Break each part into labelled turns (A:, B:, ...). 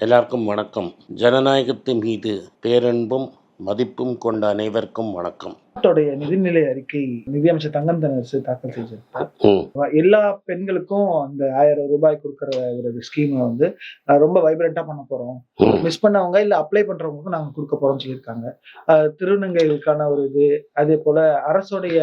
A: எல்லாருக்கும் வணக்கம். ஜனநாயகத்தின் மீது பேரன்பும் மதிப்பும் கொண்ட அனைவருக்கும் வணக்கம்.
B: நாட்டோடைய நிதிநிலை அறிக்கை நிதியமைச்சர் தங்கம் தென்னரசு தாக்கல்
A: ம்,
B: எல்லா பெண்களுக்கும் அந்த ஆயிரம் ரூபாய் கொடுக்குற ஒரு ஸ்கீமை வந்து ரொம்ப வைப்ரண்டா பண்ண போறோம். மிஸ் பண்ணவங்க இல்ல அப்ளை பண்றவங்களுக்கும் நாங்க கொடுக்க போறோம்னு சொல்லியிருக்காங்க. திருநங்கைகளுக்கான ஒரு இது அதே போல அரசுடைய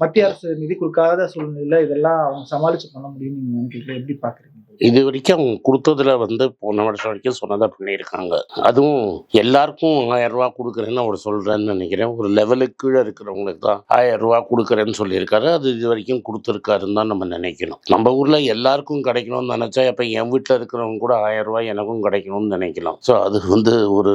B: மத்திய அரசு நிதி கொடுக்காத சூழ்நிலையில இதெல்லாம் அவங்க சமாளிச்சு பண்ண முடியும்னு நீங்க நினைக்கிறீங்க? எப்படி பாக்குறீங்க?
A: இது வரைக்கும் அவங்க கொடுத்ததுல வந்து போன வருஷம் வரைக்கும் சொன்னதாக பண்ணியிருக்காங்க. அதுவும் எல்லாருக்கும் ஆயிரம் ரூபா கொடுக்குறேன்னு அவர் சொல்கிறேன்னு நினைக்கிறேன். ஒரு லெவலுக்கு கீழே இருக்கிறவங்களுக்கு தான் ஆயிரம் ரூபா கொடுக்குறேன்னு சொல்லியிருக்காரு. அது இது வரைக்கும் கொடுத்துருக்காருன்னு தான் நம்ம நினைக்கணும். நம்ம ஊரில் எல்லாருக்கும் கிடைக்கணும்னு நினச்சா இப்போ என் வீட்டில் இருக்கிறவங்க கூட ஆயிரம் ரூபா எனக்கும் கிடைக்கணும்னு நினைக்கலாம். ஸோ அது வந்து ஒரு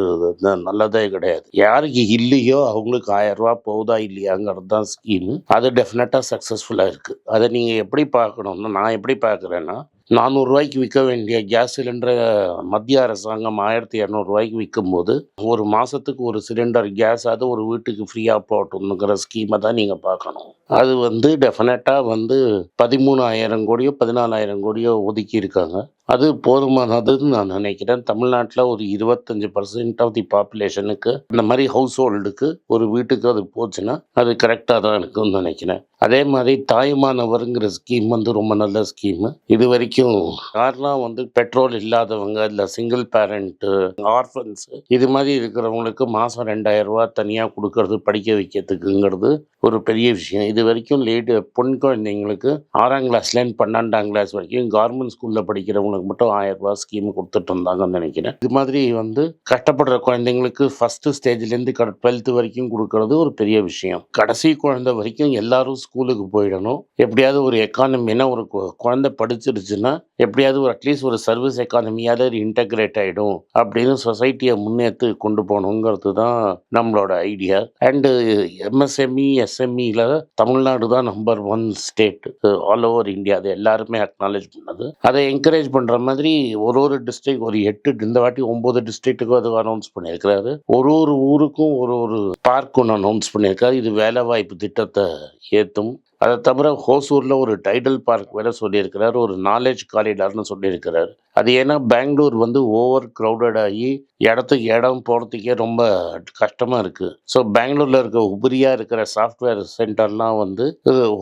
A: நல்லதே கிடையாது. யாருக்கு இல்லையோ அவங்களுக்கு ஆயிரம் ரூபா போகுதா இல்லையாங்கிறது தான் ஸ்கீம் அது டெஃபினட்டாக சக்ஸஸ்ஃபுல்லாக இருக்குது அதை நீங்கள் எப்படி பார்க்கணும்னா நான் எப்படி பார்க்குறேன்னா நானூறுரூவாய்க்கு விற்க வேண்டிய கேஸ் சிலிண்டரை மத்திய அரசாங்கம் ஆயிரத்தி இரநூறுவாய்க்கு விற்கும்போது ஒரு மாதத்துக்கு ஒரு சிலிண்டர் கேஸாவது ஒரு வீட்டுக்கு ஃப்ரீயாக போட்டணுங்கிற ஸ்கீமை தான் நீங்கள் பார்க்கணும். அது வந்து டெஃபினட்டாக வந்து பதிமூணாயிரம் கோடியோ பதினாலாயிரம் கோடியோ ஒதுக்கி இருக்காங்க அது போதுமானதுன்னு நான் நினைக்கிறேன். தமிழ்நாட்டில் ஒரு இருபத்தஞ்சு பர்சன்ட் ஆஃப் தி பாப்புலேஷனுக்கு இந்த மாதிரி ஹவுஸ் ஹோல்டுக்கு ஒரு வீட்டுக்கு அது போச்சுன்னா அது கரெக்டாக தான் இருக்கும்னு நினைக்கிறேன். அதே மாதிரி தாய்மானவருங்கிற ஸ்கீம் வந்து ரொம்ப நல்ல ஸ்கீமு இது வரைக்கும் யாரெல்லாம் வந்து பெட்ரோல் இல்லாதவங்க இல்லை சிங்கிள் பேரண்ட்டு ஆர்ஃபன்ஸ் இது மாதிரி இருக்கிறவங்களுக்கு மாதம் ரெண்டாயிரம் ரூபா தனியாக கொடுக்கறது படிக்க வைக்கிறதுக்குங்கிறது ஒரு பெரிய விஷயம். இது வரைக்கும் லேடு பொன் குழந்தைங்களுக்கு ஆறாம் கிளாஸ்லேருந்து பன்னெண்டாம் கிளாஸ் வரைக்கும் கவர்மெண்ட் ஸ்கூலில் படிக்கிறவங்களுக்கு மட்டும் ஆயிரம் ரூபாய் ஸ்கீம் கொடுத்துட்டு இருந்தாங்கன்னு நினைக்கிறேன். இது மாதிரி வந்து கஷ்டப்படுற குழந்தைங்களுக்கு ஃபர்ஸ்ட் ஸ்டேஜ்லேருந்து டுவெல்த்து வரைக்கும் கொடுக்கறது ஒரு பெரிய விஷயம். கடைசி குழந்தை வரைக்கும் எல்லாரும் ஸ்கூலுக்கு போயிடணும். எப்படியாவது ஒரு எக்கானமினா ஒரு கு- குழந்தை படிச்சிருச்சுன்னா எப்படியாவது ஒரு அட்லீஸ்ட் ஒரு சர்வீஸ் எக்கானமியாவது இன்டகிரேட் ஆகிடும் அப்படின்னு சொசைட்டியை முன்னேற்று கொண்டு போகணுங்கிறது தான் நம்மளோட ஐடியா அண்டு எம்எஸ்எம்இ எஸ்எம்இல தமிழ்நாடு தான் number one state all over India அது எல்லாருமே அக்னாலேஜ் பண்ணது. அதை என்கரேஜ் பண்ணுற மாதிரி ஒரு ஒரு டிஸ்ட்ரிக்ட் ஒரு எட்டு இந்த வாட்டி ஒம்பது டிஸ்ட்ரிக்ட்டுக்கும் அது அனௌன்ஸ் பண்ணியிருக்கிறாரு. ஒரு ஒரு ஊருக்கும் ஒரு ஒரு பார்க் ஒன்று அனௌன்ஸ் பண்ணியிருக்காரு இது வேலை வாய்ப்பு திட்டத்தை ஏற்றும் அதை தவிர ஹோசூரில் ஒரு டைடல் பார்க் வேற சொல்லியிருக்கிறார் ஒரு நாலேஜ் காரிடார்னு சொல்லியிருக்கிறார். அது ஏன்னா பெங்களூர் வந்து ஓவர் க்ரௌடட் ஆகி இடத்துக்கு இடம் போகிறதுக்கே ரொம்ப கஷ்டமாக இருக்குது ஸோ பெங்களூரில் இருக்க உபரியாக இருக்கிற சாஃப்ட்வேர் சென்டர்லாம் வந்து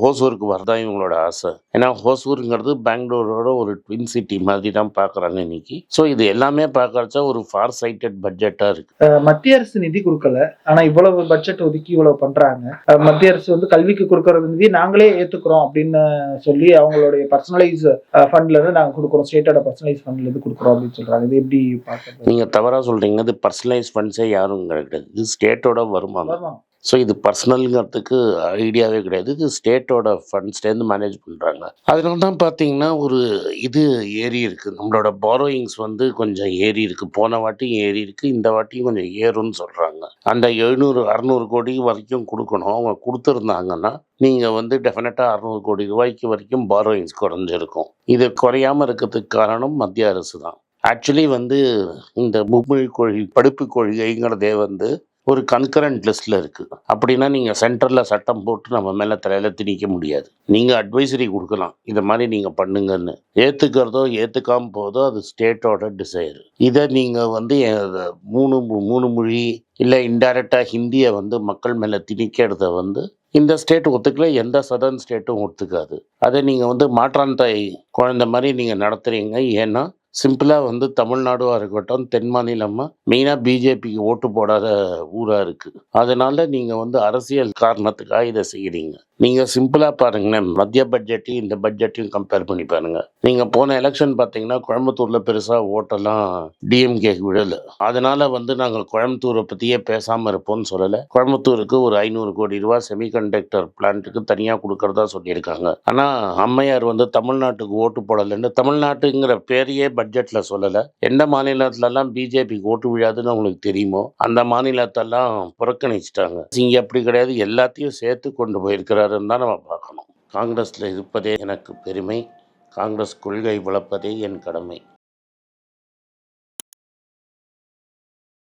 A: ஹோசூருக்கு வரதான் இவங்களோட ஆசை. ஏன்னா ஹோசூருங்கிறது பெங்களூரோட ஒரு ட்வின் சிட்டி மாதிரி தான் பார்க்குறாங்க இன்னைக்கு. ஸோ இது எல்லாமே பார்க்கறச்சா ஒரு ஃபார் சைட்டட் பட்ஜெட்டாக இருக்குது
B: மத்திய அரசு நிதி கொடுக்கல. ஆனால் இவ்வளவு பட்ஜெட் ஒதுக்கி இவ்வளவு பண்ணுறாங்க மத்திய அரசு வந்து கல்விக்கு கொடுக்கறது நிதி நாங்கள் ஏத்துக்கிறோம் அப்படின்னு சொல்லி அவங்களுடைய பர்சனலைஸ் ஃபண்ட்ல இருந்து நாங்க கொடுக்குறோம். ஸ்டேட்டோட பர்சனலைஸ் ஃபண்ட்ல இருந்து கொடுக்குறோம் அப்படின்னு சொல்றாங்க. இது எப்படி பார்க்கறது?
A: நீங்கள் தவறாக சொல்கிறீங்க இது பர்சனலைஸ் ஃபண்ட்ஸே யாரும் கிடையாது. இது ஸ்டேட்டோட வருமானம். ஸோ இது பர்சனலுங்கிறதுக்கு ஐடியாவே கிடையாது. இது ஸ்டேட்டோட ஃபண்ட்ஸ்லேருந்து மேனேஜ் பண்ணுறாங்க அதனால தான் பார்த்தீங்கன்னா ஒரு இது ஏறி இருக்குது நம்மளோட பாரோயிங்ஸ் வந்து கொஞ்சம் ஏறி இருக்குது போன வாட்டியும் ஏறி இருக்குது இந்த வாட்டியும் கொஞ்சம் ஏறும்னு சொல்கிறாங்க அந்த எழுநூறு அறநூறு கோடி வரைக்கும் கொடுக்கணும். அவங்க கொடுத்துருந்தாங்கன்னா நீங்கள் வந்து டெஃபினட்டாக அறநூறு கோடி ரூபாய்க்கு வரைக்கும் பாரோயிங்ஸ் குறைஞ்சிருக்கும். இது குறையாமல் இருக்கிறதுக்கு காரணம் மத்திய அரசு தான் ஆக்சுவலி வந்து இந்த மும்மொழி கொள்கை படிப்பு கொள்கைங்கிறதே வந்து ஒரு கன்கரண்ட் லிஸ்ட்டில் இருக்குது அப்படின்னா நீங்கள் சென்டரில் சட்டம் போட்டு நம்ம மேலே தலையில் திணிக்க முடியாது. நீங்கள் அட்வைசரி கொடுக்கலாம். இதை மாதிரி நீங்கள் பண்ணுங்கன்னு. ஏற்றுக்கிறதோ ஏற்றுக்காம போதோ அது ஸ்டேட்டோட டிசைர் இதை நீங்கள் வந்து மூணு மு- மூணு மொழி இல்லை இன்டைரக்டாக ஹிந்தியை வந்து மக்கள் மேலே திணிக்கிறத வந்து இந்த ஸ்டேட் ஒத்துக்கல எந்த சதர்ன் ஸ்டேட்டும் ஒத்துக்காது. அதை நீங்கள் வந்து மாற்றாந்தாய் குழந்த குழந்தை மாதிரி நீங்கள் நடத்துகிறீங்க ஏன்னா சிம்பிளாக வந்து தமிழ்நாடுவாக இருக்கட்டும் தென் மாநிலமாக மெயினாக பிஜேபிக்கு ஓட்டு போடாத ஊராக இருக்குது அதனால் நீங்கள் வந்து அரசியல் காரணத்துக்காக இதை செய்கிறீங்க நீங்கள் சிம்பிளாக பாருங்களேன் மத்திய பட்ஜெட்டையும் இந்த பட்ஜெட்டையும் கம்பேர் பண்ணி பாருங்கள் நீங்கள் போன எலெக்ஷன் பார்த்தீங்கன்னா கோயம்புத்தூரில் பெருசாக ஓட்டெல்லாம் டிஎம்கேக்கு விழலை அதனால் வந்து நாங்கள் கோயம்புத்தூரை பற்றியே பேசாமல் இருப்போம்னு சொல்லலை. கோயம்புத்தூருக்கு ஒரு ஐநூறு கோடி ரூபா செமிகண்டக்டர் பிளான்ட்டுக்கு தனியாக கொடுக்கறதா சொல்லியிருக்காங்க. ஆனால் அம்மையார் வந்து தமிழ்நாட்டுக்கு ஓட்டு போடலைன்னு தமிழ்நாட்டுங்கிற பேரையே பட்ஜெட்டில் சொல்லலை. எந்த மாநிலத்திலலாம் பிஜேபிக்கு ஓட்டு விழாதுன்னு உங்களுக்கு தெரியுமோ அந்த மாநிலத்தெல்லாம் புறக்கணிச்சிட்டாங்க. இங்கே அப்படி கிடையாது. எல்லாத்தையும் சேர்த்து கொண்டு போயிருக்கிறாருன்னு தான் நம்ம பார்க்கணும். காங்கிரஸில் இருப்பதே எனக்கு பெருமை. காங்கிரஸ் கொள்கை வளர்ப்பதே என் கடமை.